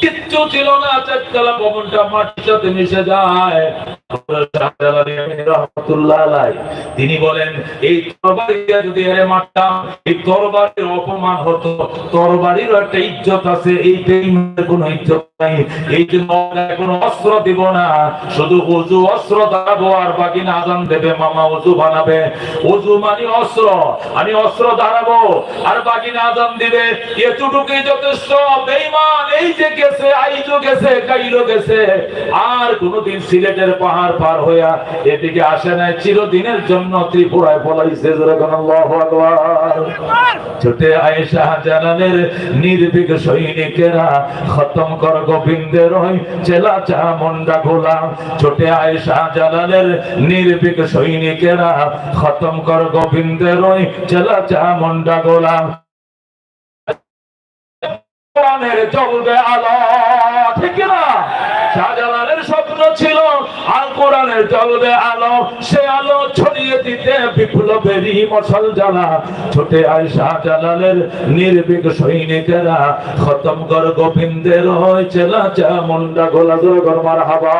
কিচ্ছু ছিল না চারতলা ভবনটা মাটির সাথে মিশে যায় রহমতুল্লাহ আলাই। তিনি বলেন, এই তরবারি যদি এরে মারতাম, এই তরবারির অপমান হতো। তরবারিরও একটা ইজ্জত আছে, এই কোনো ইজ্জত নাই। এই জন্য অস্ত্র দিব না। শুধু উজু অস্ত্র দাঁড়াবো আর বাকি আজান দেবে, মামা উজু বানাবে। উজু মানে অস্ত্র, আমি অস্ত্র দাঁড়াবো আর বাকি আজান দিবে। এতটুকুই যথেষ্ট, বেঈমান, এই যে গেছে আইজো গেছে কাইলো গেছে। আর কোনোদিন সিলেটের পাহাড় পার হইয়া এদিকে আসে নাই, চিরদিনের জন্য ত্রিপুরায় পলাইছে ছোটে আয়েশা জানানের নির্ভীক সৈনিকেরা খতম কর গোবিন্দের ওই চেলা চা মন্ডা গোলাম। ছোটে আয়েশা জানানের নির্ভীক সৈনিকেরা খতম কর গোবিন্দের ওই চেলা চা মন্ডা গোলাম জ্বলবে আলো, ঠিক না শাহজালালের স্বপ্ন ছিল কোরআনের জ্বলবে আলো, সে আলো ছড়িয়ে দিতে বিপ্লবেরই মশাল জ্বালা। ছোটে আয় শাহজালালের নির্ভীক সৈনিকেরা খতম কর গোবিন্দের হয় চেলা মুন্ডা গোলা জোর গরমার হাবা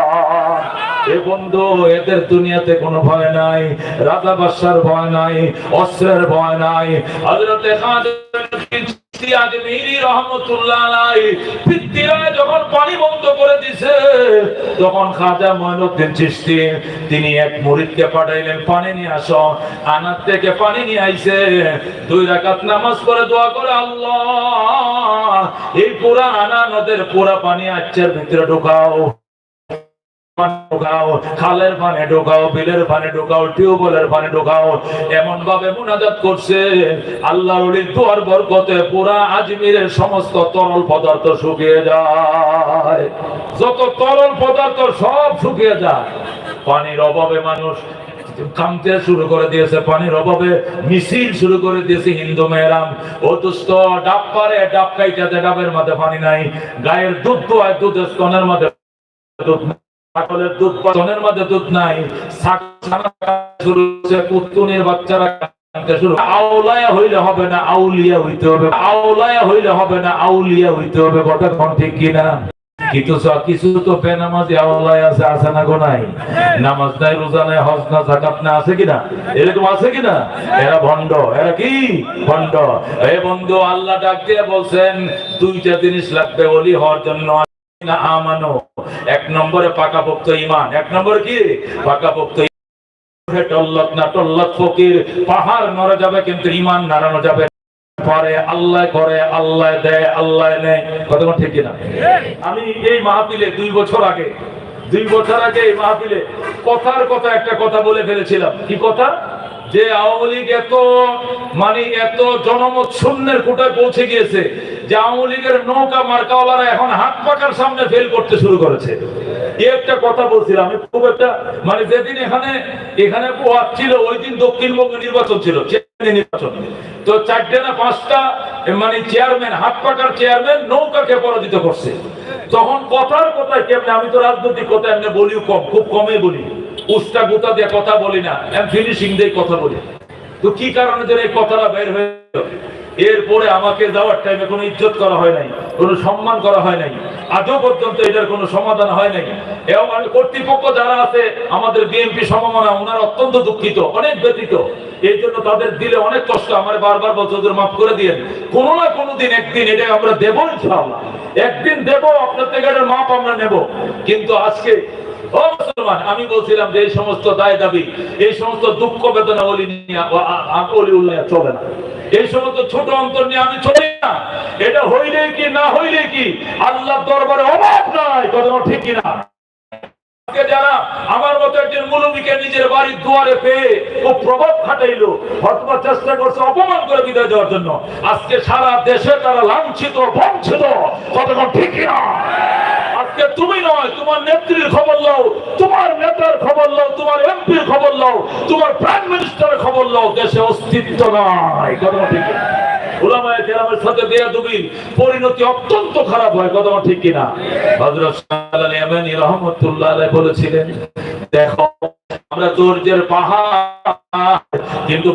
এ বন্ধু, এদের দুনিয়াতে কোনো ভয় নাই, রাজা বাদশার ভয় নাই, অস্ত্রের ভয় নাই। হযরতে খাজা রহমতুল্লাহ আলাই পিতৃরা যখন পানি বন্ধ করে দিছে। তখন খাজা মঈনুদ্দিন চিশতি, তিনি এক মুরিদকে পাঠাইলেন, পানি নিয়ে আসো। আনার থেকে পানি নিয়ে আইছে। দুই রাকাত নামাজ করে দোয়া করে আল্লাহ। এই পুরা আনা নদের পুরা পানি আচ্ছের ভিতরে ঢোকাও। ঢোকাও, খালের পানে ঢোকাও, বিলের পানে ঢোকাও, টিউবওয়েলের পানে ঢোকাও। এমন ভাবে মুনাজাত করছে। আল্লাহ দোয়ার বরকতে পুরা আজমিরের সমস্ত তরল পদার্থ শুকিয়ে যায়। যত তরল পদার্থ সব শুকিয়ে যায়। পানির অভাবে মানুষ কামতে শুরু করে দিয়েছে, পানির অভাবে মিছিল শুরু করে দিয়েছে হিন্দু মেয়েরাম ও দুস্থ, ডাব পারে, ডাব খাইতে ডাবের মধ্যে পানি নাই। গায়ের দুধ দোয়ায় দুধের স্তনের মধ্যে দুধ। ছাগলের দুধ মধ্যে দুধ নাই বাচ্চারা হইলে হবে না, আউলিয়া হইতে হবে। হইলে হবে না, আউলিয়া হইতে হবে। কোন ঠিক কিনা স- কিছু তো বেনামাজি আছে আছে না গো নাই? নামাজ নাই, রোজা নাই, হজ না জাকাত না, আছে কিনা এরকম আছে কিনা এরা ভণ্ড। এরা কি? ভণ্ড। এ বন্ধু, আল্লাহ ডাক দিয়ে বলছেন, দুইটা জিনিস লাগবে, ওলি হওয়ার জন্য আমানো। এক নম্বরে ইমান এক নম্বর কি। টল্লক না টল্লক ফকির, পাহাড় যাবে কিন্তু ইমান নাড়ানো যাবে আল্লাহ করে, আল্লাহ দেয়, আল্লাহ নেয়। কতক্ষণ ঠিক আমি এই মাহফিলে দুই বছর আগে, দুই বছর আগে এই মাহফিলে কথার কথা একটা কথা বলে ফেলেছিলাম। কি কথা? যে আওয়ামী লীগ এত মানে এত জনমত শূন্যের কোটায় পৌঁছে গিয়েছে, যে আওয়ামী লীগের নৌকা মার্কাওয়ালারা এখন হাত পাকার সামনে ফেল করতে শুরু করেছে। একটা কথা বলছিলাম, আমি খুব একটা মানে যেদিন এখানে এখানে ওয়াজ ছিল, ওই দিন দক্ষিণবঙ্গ নির্বাচন ছিল নির্বাচন। তো চারটে না পাঁচটা মানে চেয়ারম্যান, হাত পাকার চেয়ারম্যান নৌকাকে পরাজিত করছে। তখন কথার কথায় কেমনে, আমি তো রাজনৈতিক কথা এমনি বলিও কম, খুব কমই বলি। উস্তা গুতা দিয়ে কথা বলি না ফিনিশিং দিয়ে কথা বলি। তো কি কারণে যেন এই কথাটা বের হয়ে এরপরে আমাকে যাওয়ার টাইমে কোনো ইজ্জত করা হয় নাই, কোনো সম্মান করা হয় নাই। আজও পর্যন্ত এটার কোনো সমাধান হয় নাই। এবং কর্তৃপক্ষ যারা আছে, আমাদের বিএনপি সমমনা, ওনারা অত্যন্ত দুঃখিত, অনেক ব্যতীত এই জন্য তাদের দিলে অনেক কষ্ট। আমার বারবার বলছে ওদের মাফ করে দিয়ে কোনো না কোনো দিন, একদিন এটা আমরা দেবো ইনশাআল্লাহ। একদিন দেবো, আপনার থেকে এটার মাপ আমরা নেব। কিন্তু আজকে আমি বলছিলাম যে এই সমস্ত দায় দাবি, এই সমস্ত দুঃখ বেদনা অলি নিয়ে চলে না। এই সমস্ত ছোট অন্তর নিয়ে আমি চলি না। এটা হইলে কি, না হইলে কি, আল্লাহ দরবারে অভাব নাই কথা ঠিক কিনা। যারা আমার মতো একজন মুলুমিকে নিজের বাড়ির দুয়ারে পেয়ে ও প্রভাব খাটাইলো হতবা চেষ্টা করছে অপমান করে বিদায় দেওয়ার জন্য। আজকে সারা দেশে তারা লাঞ্ছিত, বঞ্চিত কতক্ষণ ঠিক না আজকে তুমি নয়, তোমার নেত্রীর খবর লও, তোমার নেতার খবর লও, তোমার এমপির খবর লও, তোমার প্রাইম মিনিস্টারের খবর লও, দেশে অস্তিত্ব কতক্ষণ ঠিক পরিণতি অত্যন্ত খারাপ হয় কথা বলেছিলেন, দেখো, আমরা পাহাড়, কিন্তু